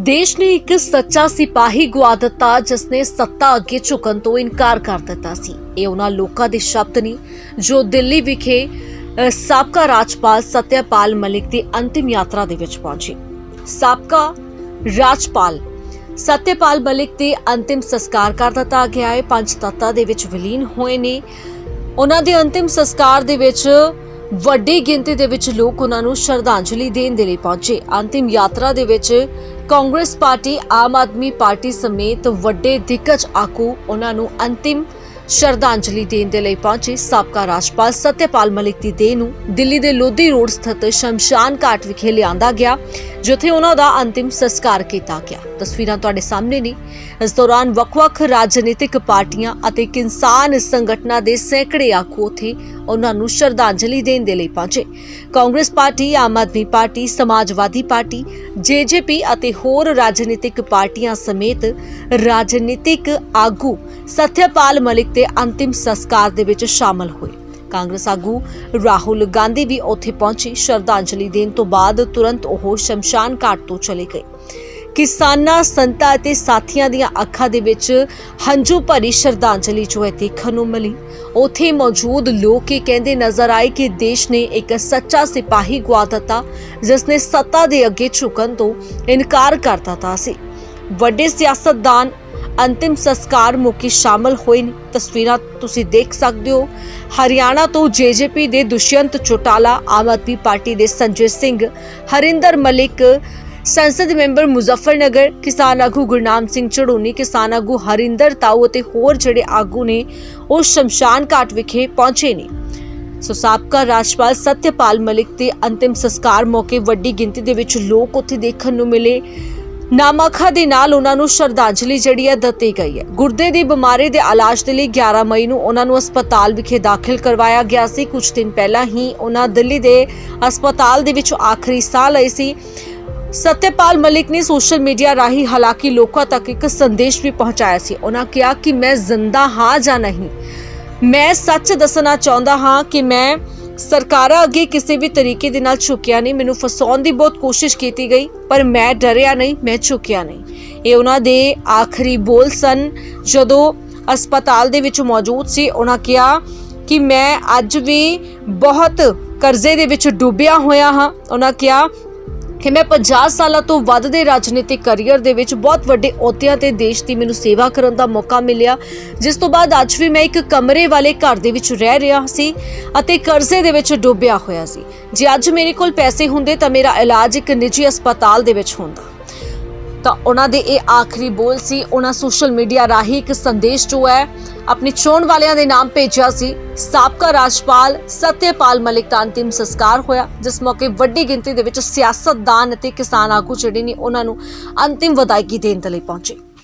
ਦੇਸ਼ ਨੇ ਇੱਕ ਸੱਚਾ ਸਿਪਾਹੀ ਗਵਾ ਦਿੱਤਾ ਜਿਸ ਨੇ ਸੱਤਾ ਅੱਗੇ ਝੁਕਣ ਤੋਂ ਇਨਕਾਰ ਕਰ ਦਿੱਤਾ ਸੀ। ਇਹ ਉਹਨਾਂ ਲੋਕਾਂ ਦੇ ਸ਼ਬਦ ਨੇ ਜੋ ਦਿੱਲੀ ਵਿਖੇ ਅ, ਸਾਬਕਾ ਰਾਜਪਾਲ ਸਤਿਆਪਾਲ ਮਲਿਕ ਦੀ ਅੰਤਿਮ ਯਾਤਰਾ ਦੇ ਵਿੱਚ ਪਹੁੰਚੇ। ਸਾਬਕਾ ਰਾਜਪਾਲ ਸਤਿਆਪਾਲ ਮਲਿਕ ਦੇ ਅੰਤਿਮ ਸੰਸਕਾਰ ਕਰ ਦਿੱਤਾ ਗਿਆ ਹੈ। ਪੰਜ ਤੱਤਾਂ ਦੇ ਵਿੱਚ ਵਿਲੀਨ ਹੋਏ ਨੇ। ਉਹਨਾਂ ਦੇ ਅੰਤਿਮ ਸੰਸਕਾਰ ਦੇ ਵਿੱਚ ਵੱਡੀ ਗਿਣਤੀ ਦੇ ਵਿੱਚ ਲੋਕ ਉਹਨਾਂ ਨੂੰ ਸ਼ਰਧਾਂਜਲੀ ਦੇਣ ਦੇ ਲਈ ਪਹੁੰਚੇ। ਅੰਤਿਮ ਯਾਤਰਾ ਦੇ ਵਿੱਚ ਕਾਂਗਰਸ ਪਾਰਟੀ, ਆਮ ਆਦਮੀ ਪਾਰਟੀ ਸਮੇਤ ਵੱਡੇ ਦਿੱਗਜ ਆਗੂ ਉਹਨਾਂ ਨੂੰ ਅੰਤਿਮ ਸ਼ਰਧਾਂਜਲੀ ਦੇਣ ਦੇ ਲਈ ਪਹੁੰਚੇ। ਸਾਬਕਾ ਰਾਜਪਾਲ ਸਤਿਆਪਾਲ ਮਲਿਕ ਦੀ ਦੇਹ ਨੂੰ ਦਿੱਲੀ ਦੇ ਲੋਧੀ ਰੋਡ ਸਥਿਤ ਸ਼ਮਸ਼ਾਨ ਘਾਟ ਵਿਖੇ ਲਿਆਂਦਾ ਗਿਆ। ਜਿੱਥੇ ਉਹਨਾਂ ਦਾ ਅੰਤਿਮ ਸੰਸਕਾਰ ਕੀਤਾ ਗਿਆ। ਤਸਵੀਰਾਂ ਤੁਹਾਡੇ ਸਾਹਮਣੇ ਨੇ। ਇਸ ਦੌਰਾਨ ਵੱਖ-ਵੱਖ ਰਾਜਨੀਤਿਕ ਪਾਰਟੀਆਂ ਅਤੇ ਕਿਸਾਨ ਸੰਗਠਨਾਂ ਦੇ ਸੈਂਕੜੇ ਆਗੂ ਉੱਥੇ ਉਹਨਾਂ ਨੂੰ ਸ਼ਰਧਾਂਜਲੀ ਦੇਣ ਦੇ ਲਈ ਪਹੁੰਚੇ। Congress party, Aam Aadmi party, Samajwadi party JJP ਅਤੇ ਹੋਰ ਰਾਜਨੀਤਿਕ ਪਾਰਟੀਆਂ ਸਮੇਤ ਰਾਜਨੀਤਿਕ ਆਗੂ ਸਤਿਆਪਾਲ ਮਲਿਕ ਦੇ ਅੰਤਿਮ ਸੰਸਕਾਰ ਦੇ ਵਿੱਚ ਸ਼ਾਮਲ ਹੋਏ। ਕਾਂਗਰਸ ਆਗੂ ਰਾਹੁਲ ਗਾਂਧੀ ਵੀ ਉੱਥੇ ਪਹੁੰਚੇ। ਸ਼ਰਧਾਂਜਲੀ ਦੇਣ ਤੋਂ ਬਾਅਦ ਤੁਰੰਤ ਉਹ ਸ਼ਮਸ਼ਾਨ ਘਾਟ ਤੋਂ ਚਲੇ ਗਏ। ਕਿਸਾਨਾਂ, ਸੰਤਾਂ ਅਤੇ ਸਾਥੀਆਂ ਦੀਆਂ ਅੱਖਾਂ ਦੇ ਵਿੱਚ ਹੰਝੂ ਭਰੀ ਸ਼ਰਧਾਂਜਲੀ ਜੋ ਹੈ ਦੇਖਣ ਨੂੰ ਮਿਲੀ। ਉੱਥੇ ਮੌਜੂਦ ਲੋਕ ਇਹ ਕਹਿੰਦੇ ਨਜ਼ਰ ਆਏ ਕਿ ਦੇਸ਼ ਨੇ ਇੱਕ ਸੱਚਾ ਸਿਪਾਹੀ ਗਵਾ ਦਿੱਤਾ, ਜਿਸ ਨੇ ਸੱਤਾ ਦੇ ਅੱਗੇ ਝੁਕਣ ਤੋਂ ਇਨਕਾਰ ਕਰ ਦਿੱਤਾ ਸੀ। ਵੱਡੇ ਸਿਆਸਤਦਾਨ ਅੰਤਿਮ ਸੰਸਕਾਰ ਮੌਕੇ ਸ਼ਾਮਲ ਹੋਏ ਨੇ। ਤਸਵੀਰਾਂ ਤੁਸੀਂ ਦੇਖ ਸਕਦੇ ਹੋ। ਹਰਿਆਣਾ ਤੋਂ ਜੇਜੇਪੀ ਦੇ ਦੁਸ਼ਯੰਤ ਚੋਟਾਲਾ, ਆਮ ਆਦਮੀ ਪਾਰਟੀ ਦੇ ਸੰਜੇ ਸਿੰਘ, ਹਰਿੰਦਰ ਮਲਿਕ, ਸੰਸਦ ਮੈਂਬਰ ਮੁਜ਼ੱਫਰਨਗਰ, ਕਿਸਾਨ ਆਗੂ ਗੁਰਨਾਮ ਸਿੰਘ ਚੜੂਨੀ ਕਿਸਾਨ ਆਗੂ ਹਰਿੰਦਰ ਤਾਊ ਅਤੇ ਹੋਰ ਜਿਹੜੇ ਆਗੂ ਨੇ, ਉਹ ਸ਼ਮਸ਼ਾਨ ਘਾਟ ਵਿਖੇ ਪਹੁੰਚੇ ਨੇ। ਸੋ ਸਾਬਕਾ ਰਾਜਪਾਲ ਸਤਿਆਪਾਲ ਮਲਿਕ ਦੇ ਅੰਤਿਮ ਸੰਸਕਾਰ ਮੌਕੇ ਵੱਡੀ ਗਿਣਤੀ ਦੇ ਵਿੱਚ ਲੋਕ ਉੱਥੇ ਦੇਖਣ ਨੂੰ ਮਿਲੇ। ਨਾਮਖਾ ਦੇ ਨਾਲ ਉਹਨਾਂ ਨੂੰ ਸ਼ਰਧਾਂਜਲੀ ਜਿਹੜੀ ਹੈ ਦਿੱਤੀ ਗਈ ਹੈ। ਗੁਰਦੇ ਦੀ ਬਿਮਾਰੀ ਦੇ ਇਲਾਜ ਦੇ ਲਈ 11 ਮਈ ਨੂੰ ਉਹਨਾਂ ਨੂੰ ਹਸਪਤਾਲ ਵਿਖੇ ਦਾਖਲ ਕਰਵਾਇਆ ਗਿਆ ਸੀ। ਕੁਝ ਦਿਨ ਪਹਿਲਾਂ ਹੀ ਉਹਨਾਂ ਦਿੱਲੀ ਦੇ ਹਸਪਤਾਲ ਦੇ ਵਿੱਚ ਆਖਰੀ ਸਾਹ ਲਏ ਸੀ। ਸਤਿਆਪਾਲ ਮਲਿਕ ਨੇ ਸੋਸ਼ਲ ਮੀਡੀਆ ਰਾਹੀਂ ਹਾਲਾਂਕਿ ਲੋਕਾਂ ਤੱਕ ਇੱਕ ਸੰਦੇਸ਼ ਵੀ ਪਹੁੰਚਾਇਆ ਸੀ। ਉਹਨਾਂ ਕਿਹਾ ਕਿ ਮੈਂ ਜ਼ਿੰਦਾ ਹਾਂ ਜਾਂ ਨਹੀਂ? ਮੈਂ ਸੱਚ ਦੱਸਣਾ ਚਾਹੁੰਦਾ ਹਾਂ ਕਿ ਮੈਂ ਸਰਕਾਰਾਂ ਅੱਗੇ ਕਿਸੇ ਵੀ ਤਰੀਕੇ ਦੇ ਨਾਲ ਝੁਕਿਆ ਨਹੀਂ, ਮੈਨੂੰ ਫਸਾਉਣ ਦੀ ਬਹੁਤ ਕੋਸ਼ਿਸ਼ ਕੀਤੀ ਗਈ, ਪਰ ਮੈਂ ਡਰਿਆ ਨਹੀਂ, ਮੈਂ ਝੁਕਿਆ ਨਹੀਂ। ਇਹ ਉਹਨਾਂ ਦੇ ਆਖਰੀ ਬੋਲ ਸਨ। ਜਦੋਂ ਹਸਪਤਾਲ ਦੇ ਵਿੱਚ ਮੌਜੂਦ ਸੀ, ਉਹਨਾਂ ਕਿਹਾ ਕਿ ਮੈਂ ਅੱਜ ਵੀ ਬਹੁਤ ਕਰਜ਼ੇ ਦੇ ਵਿੱਚ ਡੁੱਬਿਆ ਹੋਇਆ ਹਾਂ। ਉਹਨਾਂ ਕਿਹਾ ਕਿ ਮੈਂ 50 ਸਾਲਾਂ ਤੋਂ ਵੱਧ ਦੇ ਰਾਜਨੀਤਿਕ ਕੈਰੀਅਰ ਦੇ ਵਿੱਚ ਬਹੁਤ ਵੱਡੇ ਅਹੁਦਿਆਂ ਤੇ ਦੇਸ਼ ਦੀ ਮੈਨੂੰ ਸੇਵਾ ਕਰਨ ਦਾ ਮੌਕਾ ਮਿਲਿਆ। ਜਿਸ ਤੋਂ ਬਾਅਦ ਅੱਜ ਵੀ ਮੈਂ ਇੱਕ ਕਮਰੇ ਵਾਲੇ ਘਰ ਦੇ ਵਿੱਚ ਰਹਿ ਰਿਹਾ ਸੀ ਅਤੇ ਕਰਜ਼ੇ ਦੇ ਵਿੱਚ ਡੁੱਬਿਆ ਹੋਇਆ ਸੀ। ਜੇ ਅੱਜ ਮੇਰੇ ਕੋਲ ਪੈਸੇ ਹੁੰਦੇ ਤਾਂ ਮੇਰਾ ਇਲਾਜ ਇੱਕ ਨਿੱਜੀ ਹਸਪਤਾਲ ਦੇ ਵਿੱਚ ਹੁੰਦਾ। ਤਾਂ ਉਹਨਾਂ ਦੇ ਇਹ ਆਖਰੀ ਬੋਲ ਸੀ। ਉਹਨਾਂ ਸੋਸ਼ਲ ਮੀਡੀਆ ਰਾਹੀਂ ਇੱਕ ਸੰਦੇਸ਼ ਜੋ ਹੈ, ਆਪਣੀ ਚੋਣ ਵਾਲਿਆਂ ਦੇ ਨਾਮ ਭੇਜਿਆ ਸੀ। ਸਾਬਕਾ ਰਾਜਪਾਲ ਸਤਿਆਪਾਲ ਮਲਿਕ ਦਾ ਅੰਤਿਮ ਸੰਸਕਾਰ ਹੋਇਆ, ਜਿਸ ਮੌਕੇ ਵੱਡੀ ਗਿਣਤੀ ਦੇ ਵਿੱਚ ਸਿਆਸਤਦਾਨ ਅਤੇ ਕਿਸਾਨ ਆਗੂ ਜਿਹੜੇ ਨੇ, ਉਹਨਾਂ ਨੂੰ ਅੰਤਿਮ ਵਿਦਾਇਗੀ ਦੇਣ ਦੇ ਲਈ ਪਹੁੰਚੇ।